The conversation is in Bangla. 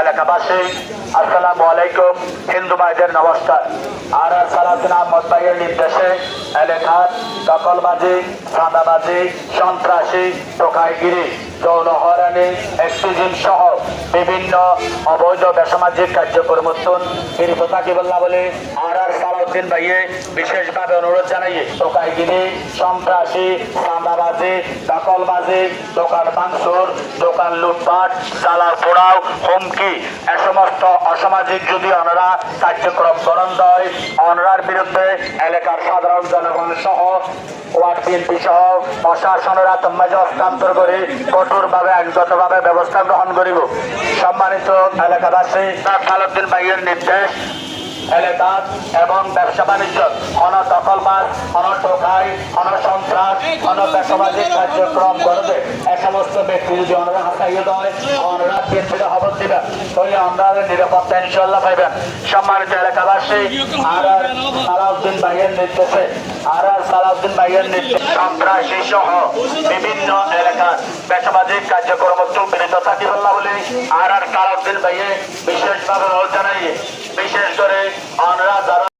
এলাকাবাসী, আসসালামু আলাইকুম, হিন্দু ভাইদের নমস্কার। আর নির্দেশে এলাকার দখলবাজি সাদাবাজি সন্ত্রাসী, টোকাইগিরি, যৌন এক্সিজিন সহ বিভিন্ন অবৈধ বেসামাজিক কার্যক্রম বিরত থাকিবল্লা বলে? আর সালাউদ্দিন ভাইয়ে বিশেষভাবে অনুরোধ জানাইয়ে টোকাইগিরি সন্ত্রাসী সাদাবাজি দখলবাজি, দোকান ভাঙচুর, দোকান লুটপাট জ্বালা পোড়াও, হুমকি, এ সমস্ত অসামাজিক যদি ওনারা কার্যক্রম গ্রহণ দেয় ওনার বিরুদ্ধে এলাকার সাধারণ জনগণ সহ, ওয়ার্ড বিএনপি সহ, প্রশাসনের আতম্বাজে হস্তান্তর করে কঠোরভাবে, আইনগতভাবে ব্যবস্থা গ্রহণ করিব। সম্মানিত এলাকাবাসী সালাউদ্দিন ভাইয়ের নির্দেশ এবং ব্যবসা বাণিজ্য টোকাই সন্ত্রাস কার্যক্রম করবে। এ সমস্ত ব্যক্তি যদি হাসাইয়ে দেয় দিবেন তাহলে আমরা নিরাপত্তা ইনশাল্লাহ পাইবেন। সম্মানিত এলাকাবাসী সালাউদ্দিন ভাইয়ের নির্দেশে আর সালাউদ্দিন ভাইয়ের সন্ত্রাসী সহ বিভিন্ন এলাকার কার্যক্রম থাকিবল্লা বলে আর আর সালাউদ্দিন ভাইয়ে বিশেষভাবে বিশেষ করে